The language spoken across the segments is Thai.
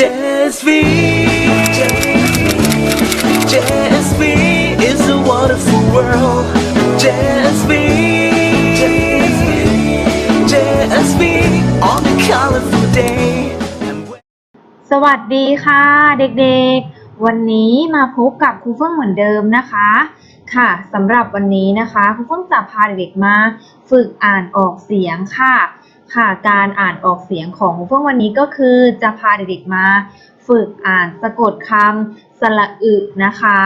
JSV JSV is a wonderful world JSV JSV on a colorful day สวัสดีค่ะเด็กๆ วันนี้มาพบกับครูเฟื่องเหมือนเดิมนะคะค่ะสำหรับวันนี้นะคะครูเฟื่องจะพาเด็กๆมา ฝึกอ่านออกเสียงค่ะ ค่ะการอ่านออกเสียงของเฟื่อวันนี้ก็คือจะพาเด็กๆมาฝึกอ่านสะกดคำสระอึนะคะ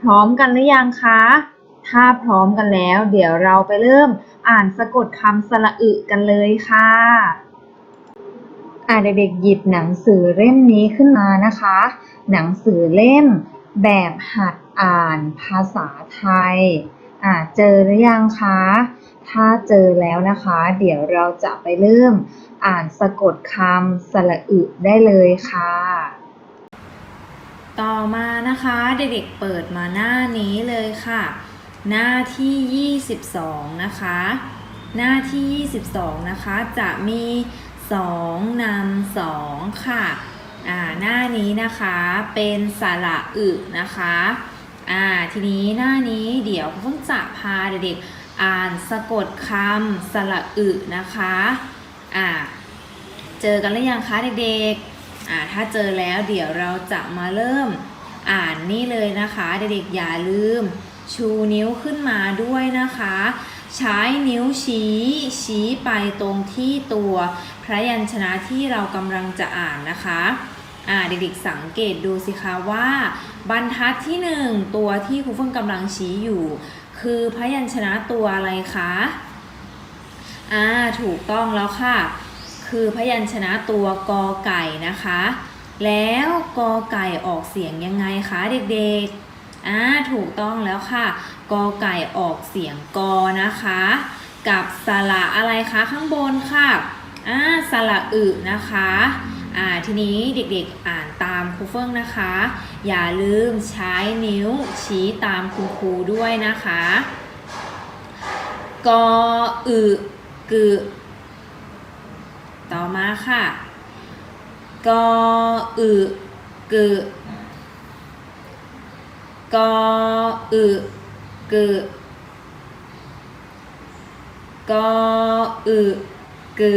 พร้อมกันหรือยังคะ ถ้าพร้อมกันแล้ว เดี๋ยวเราไปเริ่มอ่านสะกดคำสระอึกันเลยค่ะอ่าเด็กๆหยิบหนังสือเล่มนี้ขึ้นมานะคะ หนังสือเล่มแบบหัดอ่านภาษาไทยอ่าเจอหรือยังคะ ถ้าเจอแล้วนะคะ เดี๋ยวเราจะไปเริ่มอ่านสะกดคำสระอึได้เลยค่ะ ต่อมานะคะเด็กๆเปิดมาหน้านี้เลยค่ะ หน้าที่ 22 นะคะ หน้าที่ 22 นะคะ จะมี 2นำ2ค่ะอ่าหน้านี้นะคะเป็นสระอึนะคะอ่าทีนี้หน้านี้เดี๋ยวเพิ่งจะพาเด็กๆ อ่านสะกดคำสระอึนะคะอ่าเจอกันหรือยังคะเด็กๆอ่าถ้าเจอแล้วเดี๋ยวเราจะมาเริ่มอ่านนี่เลยนะคะ เด็กๆอย่าลืม ชูนิ้วขึ้นมาด้วยนะคะ ใช้นิ้วชี้ ชี้ไปตรงที่ตัวพระยัญชนะที่เรากำลังจะอ่านนะคะอ่าเด็กๆสังเกตดูสิคะว่า บรรทัดที่หนึ่งตัวที่ครูเฟื่งกำลังชี้อยู่ คือพยัญชนะตัวอะไรคะอ่าถูกต้องแล้วค่ะ คือพยัญชนะตัวกอไก่นะคะ แล้วกอไก่ออกเสียงยังไงคะเด็กๆอ่าถูกต้องแล้วค่ะ กอไก่ออกเสียงกอนะคะ กับสระอะไรคะข้างบนค่ะอ่าสระอึนะคะ ทีนี้เด็กๆอ่านตามครูเฟื่องนะคะ อย่าลืมใช้นิ้วชี้ตามคุณครูด้วยนะคะกออึกึต่อมาค่ะกออึกึกออึกึกออึกึ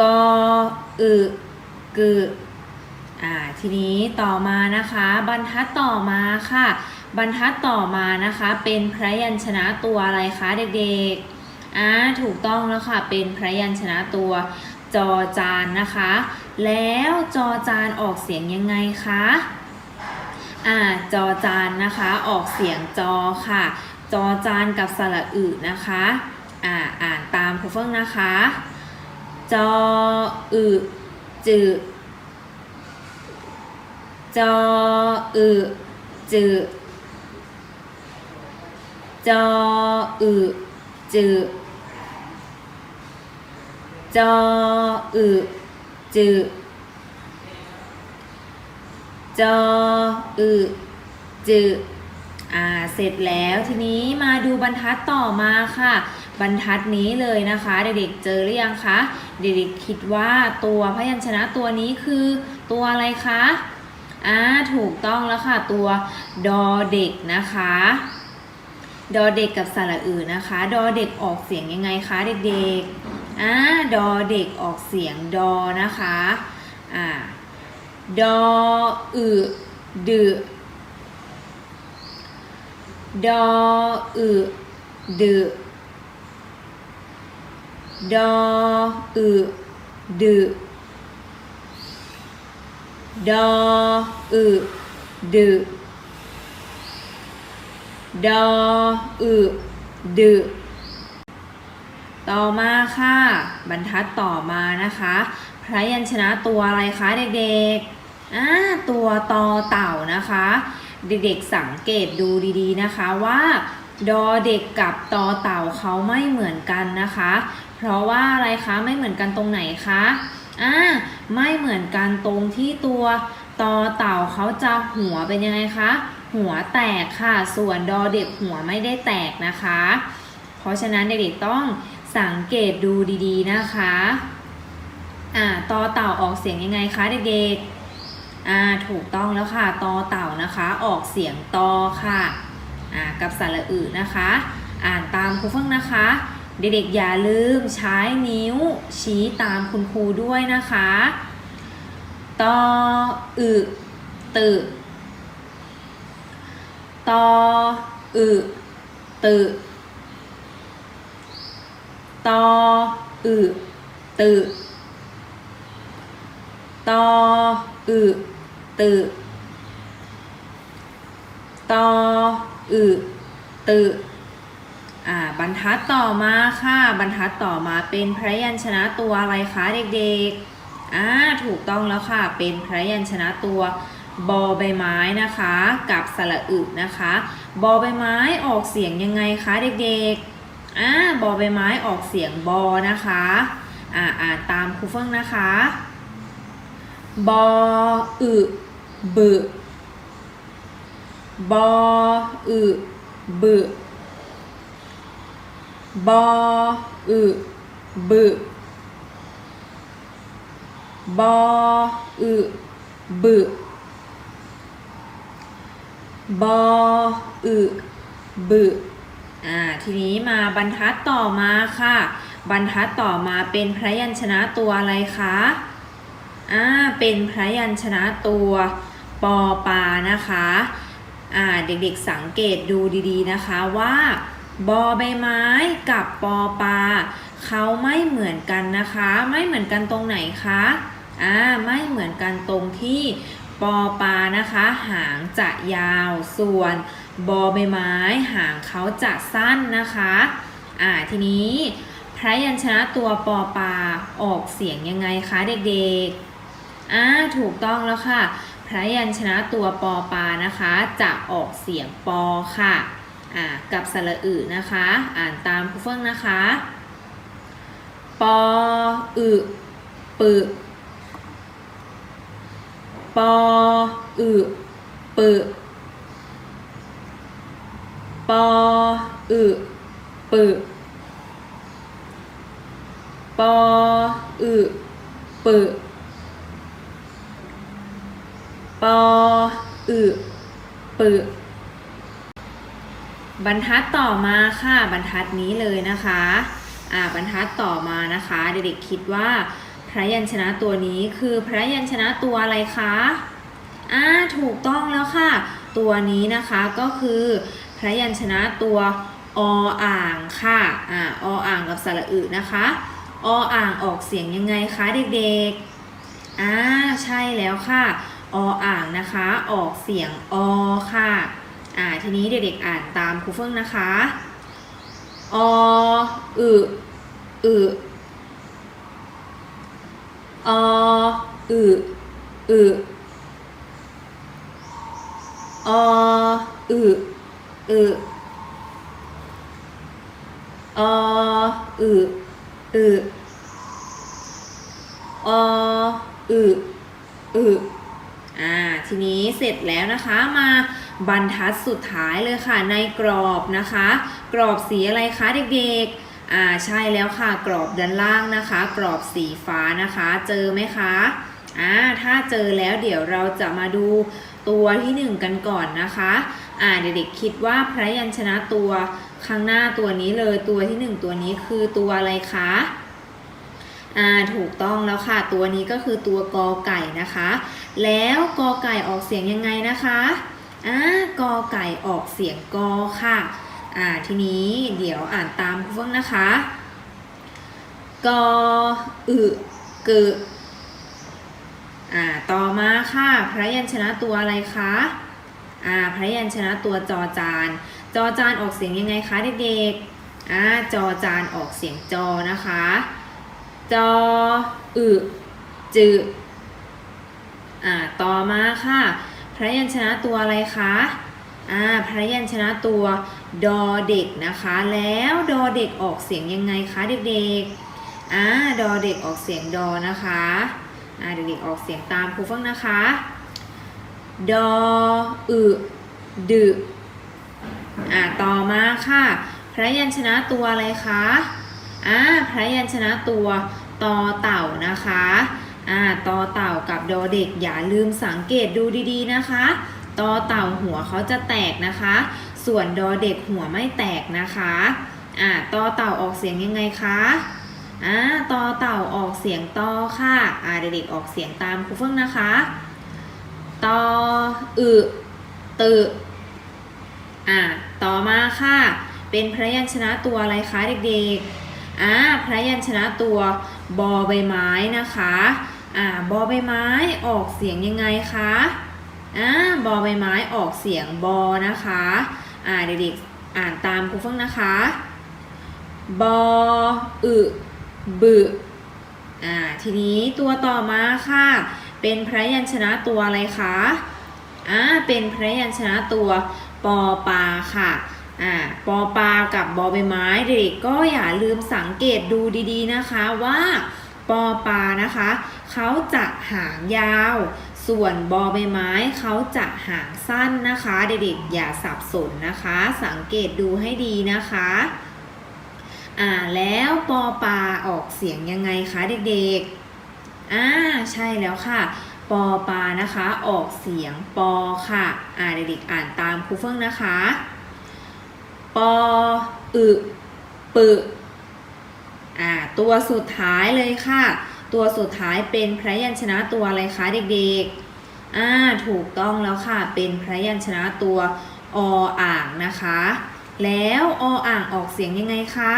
กออึกึอ่าทีนี้ต่อมานะคะ บรรทัดต่อมาค่ะ บรรทัดต่อมานะคะ เป็นพยัญชนะตัวอะไรคะเด็กๆอ่าถูกต้องแล้วค่ะ เป็นพยัญชนะตัวจอจานนะคะ แล้วจอจานออกเสียงยังไงคะอ่าจอจานนะคะออกเสียงจอค่ะ จอจานกับสระอึนะคะอ่าอ่านตามครูเฟิ่งนะคะ จออึจืจออึจืจออึจืจออึจืจออึจือ่า เสร็จแล้วทีนี้มาดูบรรทัดต่อมาค่ะ บรรทัดนี้เลยนะคะ เด็กๆเจอหรือยังคะเด็กๆคิดว่าตัวพยัญชนะตัวนี้คือตัวอะไรคะอ่าถูกต้องแล้วค่ะตัวดอเด็กนะคะ ดอเด็กกับสระอื่นนะคะ ดอเด็กออกเสียงยังไงคะเด็กๆอ่าดอเด็กออกเสียงดอนะคะอ่าดออึดึดออึดึ ดออึดึดออึดึดออึดึต่อมาค่ะ บรรทัดต่อมานะคะ พระยัญชนะตัวอะไรคะเด็กๆอ่าตัวตอเต่านะคะ เด็กๆสังเกตดูดีๆนะคะว่า ดอเด็กกับตอเต่าเขาไม่เหมือนกันนะคะ เพราะว่าอะไรคะไม่เหมือนกันตรงไหนคะอ่าไม่เหมือนกันตรงที่ตัวตอเต่าเขาจะหัวเป็นยังไงคะหัวแตกค่ะ ส่วนดอเด็กหัวไม่ได้แตกนะคะ เพราะฉะนั้นเด็กๆต้องสังเกตดูดีๆนะคะอ่าตอเต่าออกเสียงยังไงคะเด็กๆอ่าถูกต้องแล้วค่ะตอเต่านะคะ ออกเสียงตอค่ะ กับสระอึนะคะ อ่านตามครูเฟื่องนะคะ เด็กๆอย่าลืมใช้นิ้วชี้ตามคุณครูด้วยนะคะตออึตึตออึตึตออึตึตออึตึ ตออึตึอ่าบรรทัดต่อมาค่ะ บรรทัดต่อมาเป็นพระยัญชนะตัวอะไรคะเด็กๆอ่าถูกต้องแล้วค่ะ เป็นพระยัญชนะตัวบอใบไม้นะคะ กับสระอึนะคะ บอใบไม้ออกเสียงยังไงคะเด็กๆอ่าบอใบไม้ออกเสียงบอนะคะอ่าอ่านตามครูเฟื่องนะคะ บออึบึ บออึบึบออึบึบออึบึบออึบึอ่า ทีนี้มาบรรทัดต่อมาค่ะ บรรทัดต่อมาเป็นพระยัญชนะตัวอะไรคะ อ่า เป็นพระยัญชนะตัวปอปานะคะ อ่าเด็กๆสังเกตดูดีๆนะคะว่าบอใบไม้กับปอปลาเขาไม่เหมือนกันนะคะ ไม่เหมือนกันตรงไหนคะอ่าไม่เหมือนกันตรงที่ปอปลานะคะ หางจะยาวส่วนบอใบไม้หางเขาจะสั้นนะคะอ่าทีนี้พระยัญชนะตัวปอปลาออกเสียงยังไงคะเด็กๆอ่าถูกต้องแล้วค่ะ พยัญชนะตัวปอปานะคะ จะออกเสียงปอค่ะกับสระอึนะคะ อ่านตามครูเฟื่องนะคะ ปออึปึปออึปึปออึปึปออึปึปออึปึ ป.อื่.ปึบรรทัดต่อมาค่ะบรรทัดนี้เลยนะคะอ่าบรรทัดต่อมานะคะเด็กๆคิดว่าพระยัญชนะตัวนี้คือพระยัญชนะตัวอะไรคะอ่าถูกต้องแล้วค่ะ ตัวนี้นะคะก็คือพระยัญชนะตัวออ่างค่ะอ่าออ่างกับสระอึนะคะออ่างออกเสียงยังไงคะเด็กๆอ่าใช่แล้วค่ะ ออ่างนะคะ ออกเสียงอค่ะ อ่าทีนี้เด็กๆอ่านตามครูเฟื่องนะคะ ออึอึออึอึออึอึออึอึออึอึ อ่าทีนี้เสร็จแล้วนะคะมาบรรทัดสุดท้ายเลยค่ะ ในกรอบนะคะ กรอบสีอะไรคะเด็กๆอ่าใช่แล้วค่ะกรอบด้านล่างนะคะ กรอบสีฟ้านะคะ เจอไหมคะอ่าถ้าเจอแล้วเดี๋ยวเราจะมาดูตัวที่หนึ่งกันก่อนนะคะอ่าเด็กๆคิดว่าพระยัญชนะตัวข้างหน้าตัวนี้เลยตัวที่หนึ่งตัวนี้คือตัวอะไรคะ อ่าถูกต้องแล้วค่ะ ตัวนี้ก็คือตัวกอไก่นะคะ แล้วกอไก่ออกเสียงยังไงนะคะอ่ากอไก่ออกเสียงกอค่ะอ่าทีนี้เดี๋ยวอ่านตามคุณเฟื่องนะคะกออึกึอ่าต่อมาค่ะ พระยัญชนะตัวอะไรคะอ่าพระยัญชนะตัวจอจาน จอจานออกเสียงยังไงคะเด็กๆอ่าจอจานออกเสียงจอนะคะ จอ อึจึอ่า ต่อมาค่ะ พระยัญชนะตัวอะไรคะ อ่า พระยัญชนะตัวดอเด็กนะคะ แล้วดอเด็กออกเสียงยังไงคะเด็กๆ อ่า ดอเด็กออกเสียงดอนะคะ อ่า เด็กๆออกเสียงตามครูฟังนะคะ ดออึดึอ่า ต่อมาค่ะ พระยัญชนะตัวอะไรคะ อ่า พระยัญชนะตัว ตอเต่านะคะอ่าตอเต่ากับดอเด็กอย่าลืมสังเกตดูดีๆนะคะตอเต่าหัวเขาจะแตกนะคะ ส่วนดอเด็กหัวไม่แตกนะคะอ่าตอเต่าออกเสียงยังไงคะอ่าตอเต่าออกเสียงตอค่ะอ่าเด็กๆออกเสียงตามครูเฟื่องนะคะตออึตึอ่าต่อมาค่ะ เป็นพระยัญชนะตัวอะไรคะเด็กๆอ่าพระยัญชนะตัว บอใบไม้นะคะอ่าบอใบไม้ออกเสียงยังไงคะอ่าบอใบไม้ออกเสียงบอนะคะอ่าเด็กๆอ่านตามครูเฟื่องนะคะบออึบึอ่าทีนี้ตัวต่อมาค่ะ เป็นพระยัญชนะตัวอะไรคะอ่าเป็นพระยัญชนะตัวปอปลาค่ะ อ่าปอปลากับบอใบไม้เด็กก็อย่าลืมสังเกตดูดีๆนะคะว่าปอปลานะคะเขาจะหางยาว ส่วนบอใบไม้เขาจะหางสั้นนะคะ เด็กๆอย่าสับสนนะคะ สังเกตดูให้ดีนะคะอ่าแล้วปอปลาออกเสียงยังไงคะเด็กๆอ่าใช่แล้วค่ะปอปลานะคะออกเสียงปอค่ะอ่าเด็กๆอ่านตามครูเฟื่องนะคะ ปออึปึอ่าตัวสุดท้ายเลยค่ะ ตัวสุดท้ายเป็นพระยัญชนะตัวอะไรคะเด็กๆอ่าถูกต้องแล้วค่ะ เป็นพระยัญชนะตัวออ่างนะคะ แล้วออ่างออกเสียงยังไงคะ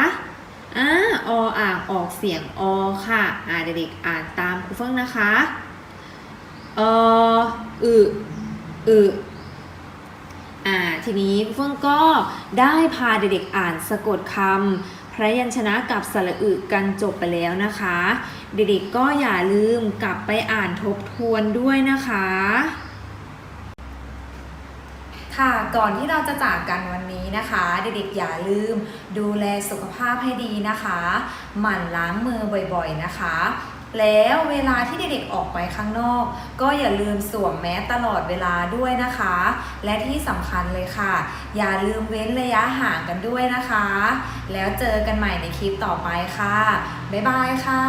อ่าออ่างออกเสียงอค่ะอ่าเด็กๆอ่านตามครูเฟื่งนะคะออึอึ อ่าทีนี้เฟื่องก็ได้พาเด็กๆอ่านสะกดคำพระยัญชนะกับสระอึกันจบไปแล้วนะคะ เด็กๆก็อย่าลืมกลับไปอ่านทบทวนด้วยนะคะ ค่ะก่อนที่เราจะจากกันวันนี้นะคะ เด็กๆอย่าลืมดูแลสุขภาพให้ดีนะคะ หมั่นล้างมือบ่อยๆนะคะ แล้วเวลาที่เด็กๆออกไปข้างนอก ก็อย่าลืมสวมแมสตลอดเวลาด้วยนะคะ และที่สำคัญเลยค่ะ อย่าลืมเว้นระยะห่างกันด้วยนะคะ แล้วเจอกันใหม่ในคลิปต่อไปค่ะ บ๊ายบายค่ะ